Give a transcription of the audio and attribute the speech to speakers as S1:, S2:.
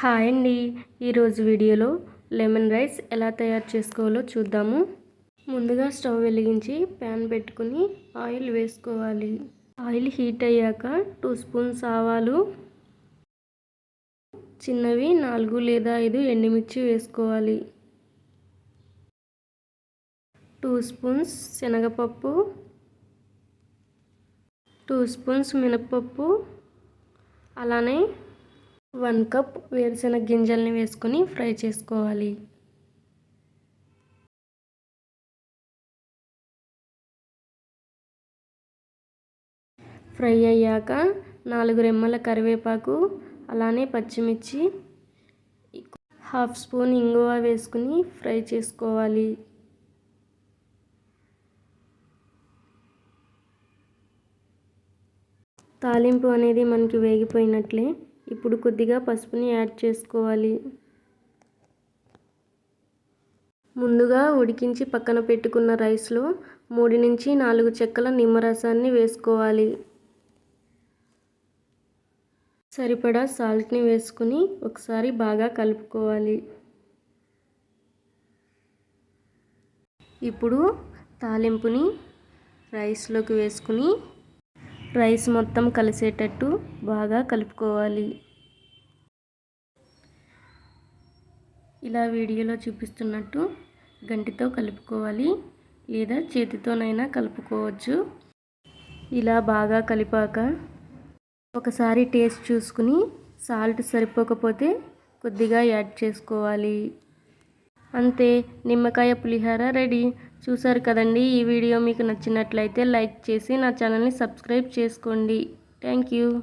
S1: Hi అండి. ఈరోజు వీడియోలో లెమన్ రైస్ ఎలా తయారు చేసుకోవాలో చూద్దాము. ముందుగా స్టవ్ వెలిగించి ప్యాన్ పెట్టుకుని ఆయిల్ వేసుకోవాలి. ఆయిల్ హీట్ అయ్యాక టూ స్పూన్స్ ఆవాలు చిన్నవి నాలుగు లేదా ఐదు ఎండుమిర్చి వేసుకోవాలి. టూ స్పూన్స్ శనగపప్పు టూ స్పూన్స్ మినప్పప్పు అలానే వన్ కప్ వేరుశనగ గింజల్ని వేసుకొని ఫ్రై చేసుకోవాలి. ఫ్రై అయ్యాక నాలుగు రెమ్మల కరివేపాకు అలానే పచ్చిమిర్చి హాఫ్ స్పూన్ ఇంగువ వేసుకుని ఫ్రై చేసుకోవాలి. తాలింపు అనేది మనకి వేగిపోయినట్లే ఇప్పుడు కొద్దిగా పసుపుని యాడ్ చేసుకోవాలి. ముందుగా ఉడికించి పక్కన పెట్టుకున్న రైస్లో మూడు నుంచి నాలుగు చెక్కల నిమ్మరసాన్ని వేసుకోవాలి. సరిపడా సాల్ట్ని వేసుకుని ఒకసారి బాగా కలుపుకోవాలి. ఇప్పుడు తాలింపుని రైస్లోకి వేసుకుని రైస్ మొత్తం కలిసేటట్టు బాగా కలుపుకోవాలి. ఇలా వీడియోలో చూపిస్తున్నట్టు గంటితో కలుపుకోవాలి లేదా చేతితోనైనా కలుపుకోవచ్చు. ఇలా బాగా కలిపాక ఒకసారి టేస్ట్ చూసుకుని సాల్ట్ సరిపోకపోతే కొద్దిగా యాడ్ చేసుకోవాలి. అంతే నిమ్మకాయ పులిహార రెడీ. చూసారు కదండి ఈ వీడియో మీకు నచ్చినట్లయితే లైక్ చేసి నా ఛానల్ని సబ్స్క్రైబ్ చేసుకోండి. Thank you.